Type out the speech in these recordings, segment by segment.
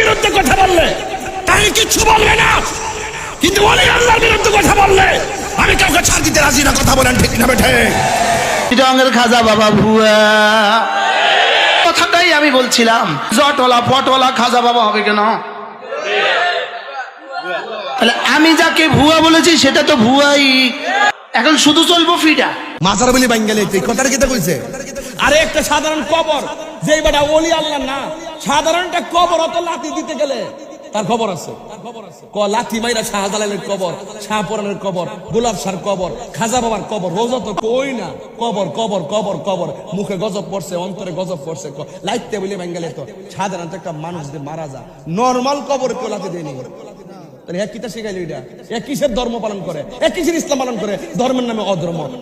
বিরুদ্ধে কথা বললে কিচ্ছু বলবে না। কিন্তু অলি আল্লাহর বিরুদ্ধে কথা বললে আমি কাউকে ছাড় দিতে রাজি না কথা বলেন ঠিক না বেঠে। রঙের খাজা বাবা ভুয়া। কথাটাই আমি বলছিলাম জটলা পটলা খাজা বাবা হবে কেন? তাহলে আমি যাকে ভুয়া বলেছি সেটা তো ভুয়াই। এখন শুধু চলবো ফিটা। মাজার বলি বাঙ্গালি কথাটা কেটে কইছে? আরে একটা সাধারণ কবর যে বেটা ওলি আল্লাহ না সাধারণ একটা কবর, অত লাথি দিতে গেলে তার খবর আছে। লাথি মাইরা শাহজালালের কবর, শাহপুরানের কবর, গোলাপ শাহর কবর, খাজা বাবার কবর, রোজা তো কই না। কবর কবর কবর কবর, মুখে গজব পড়ছে, অন্তরে গজব পড়ছে লাইতে বলে বেঙ্গালে তো। সাধারণত একটা মানুষ দিয়ে মারা যা নর্মাল কবর কেউ লাথি দেয়নি। কিসের ধর্ম পালন করে? কিসের পালন করে? ধর্মের নামে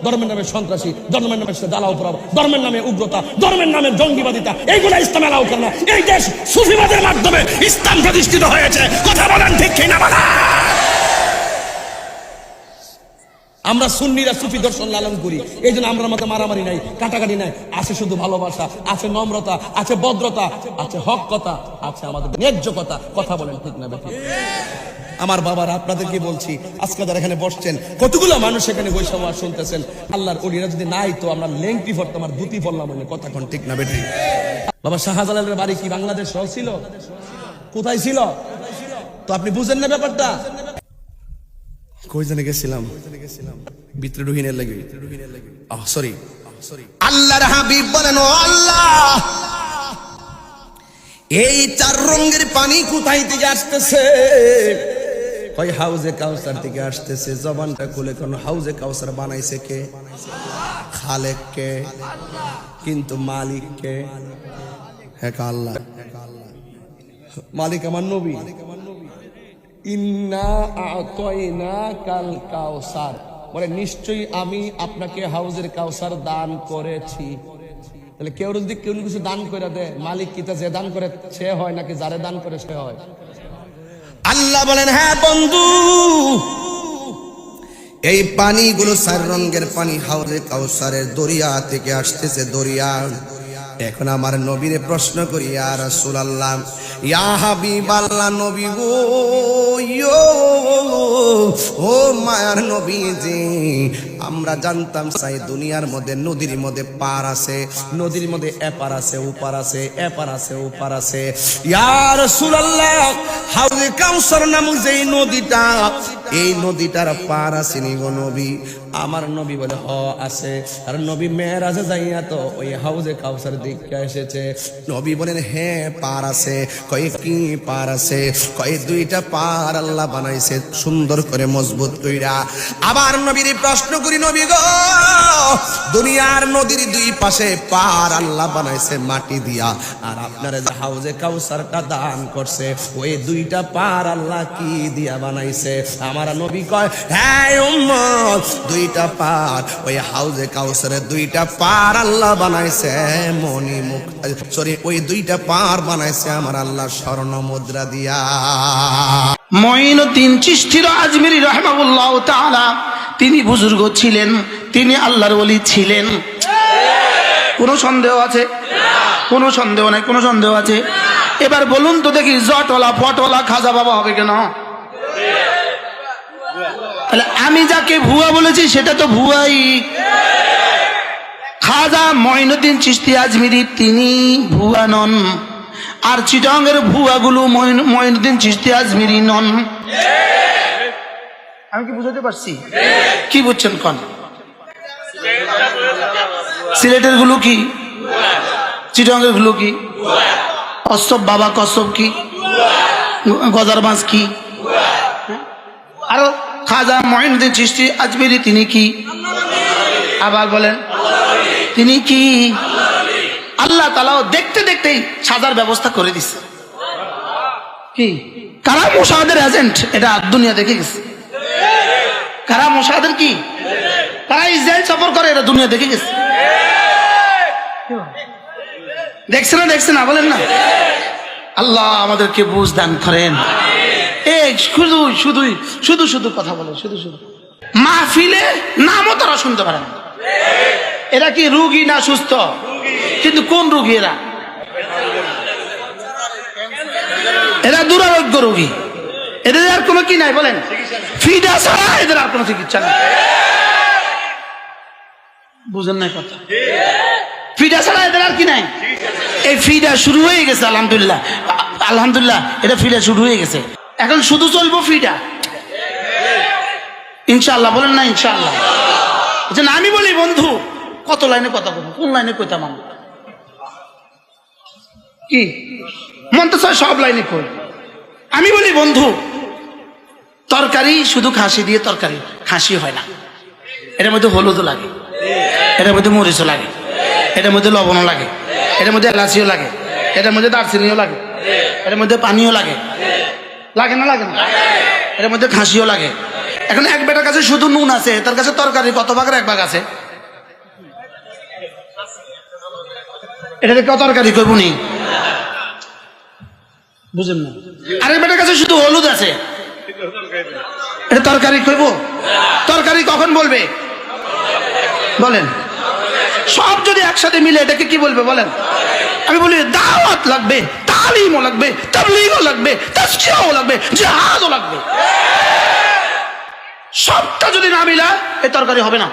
ধর্মের নামে সন্ত্রাসী, ধর্মের নামে ধর্মের নামে উগ্রতা, ধর্মের নামে জঙ্গিবাদিতা সুফিবাদের মাধ্যমে প্রতিষ্ঠিত হয়েছে। কথা বলেন ঠিক আমরা সুন্নিরা সুফি দর্শন লালন করি। এই জন্য আমরা মতো মারামারি নাই, কাটাকাটি নাই। আছে শুধু ভালোবাসা, আছে নম্রতা, আছে ভদ্রতা, আছে হক কথা আছে আমাদের ন্যায্য কথা। কথা বলেন ঠিক না বেঠিক? আমার বাবার আপনাদেরকে বলছি আজকে যারা এখানে বসছেন কতগুলো মানুষ এখানে বৈশাখ শুনতেছেন? আল্লাহর ওলিরা যদি নাই তো আমরা লেংটি পড়তাম আর দুটি পড়লাম মানে কথা কোন ঠিক না বেঠি বাবা শাহজালালের বাড়ি কি বাংলাদেশ ছিল? কোথায় ছিল? তো আপনি বুঝেন না ব্যাপারটা? কই জানে গেছিলাম? ভিতরে রুহিনের লাগে। আহ সরি সরি আল্লাহর হাবিব বলেন ও আল্লাহ! এই চার রঙের পানি কোথায় থেকে আসতেছে? কই হাউজে কাউসার থেকে আসতেছে, জবানটা খুলে কোন হাউজে কাউসার বানাইছে কে? খালেক কে? কিন্তু মালিক কে? হ্যাঁ আল্লাহ। মালিক আমার নবী। ইন্না আতয়না কাল কাউসার। বলে, নিশ্চয়ই আমি আপনাকে হাউজের কাউসার দান করেছি। তাহলে কেউ যদি কেউ কিছু দান করে দেয়, মালিক কিতা যে দান করে সে হয় নাকি যারে দান করে সে হয়? আল্লাহ বলেন হ্যাঁ বন্ধু, এই পানিগুলো সার রঙের পানি, হাওরে কাউসারের দরিয়া থেকে আসতেছে দরিয়া। এখন আমার নবীরে প্রশ্ন করি আর রাসূলুল্লাহ, ইয়া হাবিব আল্লাহ নবী গো ও মায়ার নবী যে আমরা জানতাম চাই দুনিয়ার মধ্যে নদীর মধ্যে পার আছে, নদীর মধ্যে এপার আছে উপার আছে, এপার আছে উপার আছে। ইয়া রাসূলুল্লাহ, হাউজে কাউসার নামক যেই নদীটা, এই নদীটার পার আসেনি গো নবী। আমার নবী বলে, হ, আছে। আর নবী মেয়েরাজে যাইয়া তো ওই হাউজে কাউসার দিকে এসেছে। নবী বলেন হ্যাঁ পার আছে। কয়ে, কি পার আছে? কয়ে, দুইটা পার আল্লাহ বানাইছে, সুন্দর করে মজবুত কইরা। আবার নবীর প্রশ্ন করি নবী গো। দুনিয়ার নদীর দুই পাশে পার আল্লাহ বানাইছে মাটি দিয়া। আর আপনারা হাউজে কাউসারটা দান করছে, ওই দুইটা পার আল্লাহ কি দিয়া বানাইছে? আমার নবী কয় হ্যাঁ উম্মত, দুইটা পার ওই হাউজে কাউসারের দুইটা পার আল্লাহ বানাইছে মনি মুখ সরি, ওই দুইটা পার বানাইছে আমার আল্লাহ স্বর্ণ মুদ্রা দিয়া। মঈনুদ্দিন চিষ্টির আজমিরি রহমাবুল্লাহ তাআলা তিনি বুজুর্গ ছিলেন, তিনি আল্লাহর ওলি ছিলেন। কোনো সন্দেহ আছে? কোনো সন্দেহ নাই, কোনো সন্দেহ আছে? এবার বলুন তো দেখি, জটলা পটলা খাজা বাবা হবে কেন? তাহলে আমি যাকে ভুয়া বলেছি, সেটা তো ভুয়াই। খাজা মঈনুদ্দিন চিস্তি আজমিরি, তিনি ভুয়া নন। আর চিটঙ্গের ভুয়াগুলো মঈন- মঈনুদ্দিন চিস্তি আজমিরি নন। আমি কি বুঝাতে পারছি? কি বুঝছেন কন? সিলেটেরগুলো কি? চিটঙ্গেরগুলো কি? কসব বাবা কসব কি? গজার বাঁশ কি? আরও খাজা মঈনুদ্দিন চিস্তি আজমিরি তিনি কি? আবার বলেন তিনি কি? আল্লাহ তালাও দেখতে দেখতেই সাজার ব্যবস্থা করে দিছে। কি? কারা মোশাহাদের এজেন্ট এটা দুনিয়া দেখে গেছে। কারা মোশাহাদের কি? তারা ইসরায়েল সফর করে? এটা দুনিয়া দেখে গেছে। দেখছে না দেখছে না, বলেন না। আল্লাহ আমাদেরকে বুঝ দান করেন। শুধু, শুধুই, শুধু শুধু কথা বলে শুধু শুধু। মাহফিলে নামও তারা শুনতে পারেন না। এরা কি রুগী না সুস্থ? কিন্তু কোন রুগী এরা? এরা দুরারোগ্য রোগী। এদের আর কোনো কি নাই, বলেন। ফিডা ছাড়া এদের আর কোনো চিকিৎসা নেই। বুঝেন নাই কথা? ফিডা ছাড়া এদের আর কি নাই? এই ফিডা শুরু হয়ে গেছে, আলহামদুলিল্লাহ। আলহামদুলিল্লাহ, এটা ফিডা শুরু হয়ে গেছে। এখন শুধু চলবো ফিডা ইনশাআল্লাহ, বলেন না ইনশাআল্লাহ। আচ্ছা না, আমি বলি, বন্ধু, কত লাইনে কথা বলব? কোন লাইনে কইতাম আমি কি? মন তো সব লাইনে কই। আমি বলি, বন্ধু তরকারি শুধু খাসি দিয়ে তরকারি, খাসি হয় না। এটার মধ্যে হলুদও লাগে, এটার মধ্যে মরিচও লাগে, এটার মধ্যে লবণও লাগে, এটার মধ্যে এলাচিও লাগে, এটার মধ্যে দারচিনিও লাগে, এটার মধ্যে পানিও লাগে। লাগে না লাগে না? এটার মধ্যে খাসিও লাগে। এখন এক বেটার কাছে শুধু নুন আছে, তার কাছে তরকারি কত ভাগের এক ভাগ আছে? এটাতে কত তরকারি করব নি। বুঝেন না? আরেক বেটার কাছে শুধু হলুদ আছে। এটা তরকারি করব? তরকারি কখন বলবে? বলেন। সব যদি একসাথে মিলে এটাকে কি বলবে বলেন? আমি বলি, দাওয়াত লাগবে, তালিমও লাগবে, তাবলিগও লাগবে তাসকিয়াও লাগবে, জিহাদও লাগবে। সবটা যদি না মিলা এই তরকারি হবে না।